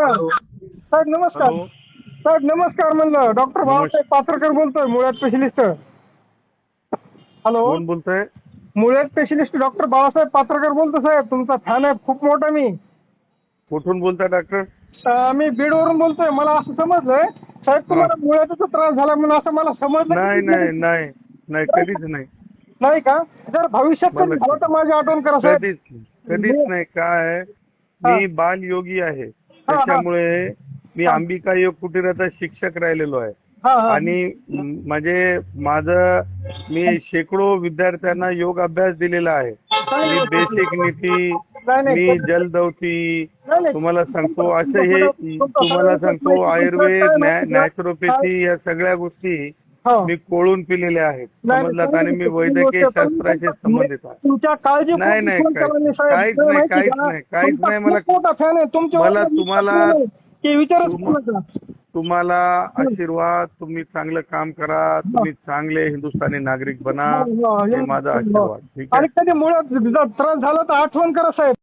नमस्कार. साहेब नमस्कार. हॅलो. साहेब नमस्कार म्हणलं. डॉक्टर बाबासाहेब पात्रकर बोलतोय मुळ्यात स्पेशलिस्ट हॅलो. कोण बोलतोय? मुळ्यात स्पेशलिस्ट डॉक्टर बाबासाहेब पात्रकर बोलतो साहेब. तुमचा फॅन आहे. खूप मोठा मी. कुठून बोलताय डॉक्टर? अं, मी बीडवरून बोलतोय. मला असं समजलंय. साहेब तुम्हाला मुळ्याचा त्रास झाला म्हणून असं मला समजलं नाही नाही नाही. नाही कधीच नाही. नाही का? जर भविष्यात कधी मला- झालं तर माझी आठवण करा साहेब. कधीच कधीच नाही. काय आहे, मी बाल योगी आहे. त्याच्यामुळे मी अंबिका योग कुटीराचा शिक्षक राहिलेलो आहे आणि म्हणजे माझं मी शेकडो विद्यार्थ्यांना योग अभ्यास दिलेला आहे मी बेसिक नीती. मी नाही. तुम्हाला सांगतो असं हे तुम्हाला सांगतो आयुर्वेद नॅचरोपॅथी या सगळ्या गोष्टी. मी कोळून पिलेल्या आहेत. समजलात आणि मी वैद्यकीय शास्त्राशी संबंधित आहे. तुमच्या काळजी नाही, नाही, काहीच नाही, काहीच नाही, काहीच नाही. मला- मला तुम्हाला-. तुम्हाला आशीर्वाद तुम्ही चांगलं काम करा तुम्ही चांगले हिंदुस्थानी नागरिक बना हो, हो, हे हो. माझा आशीर्वाद. ठीक आहे? आणि कधी मुळात त्रास झाला तर आठवण करा साहेब.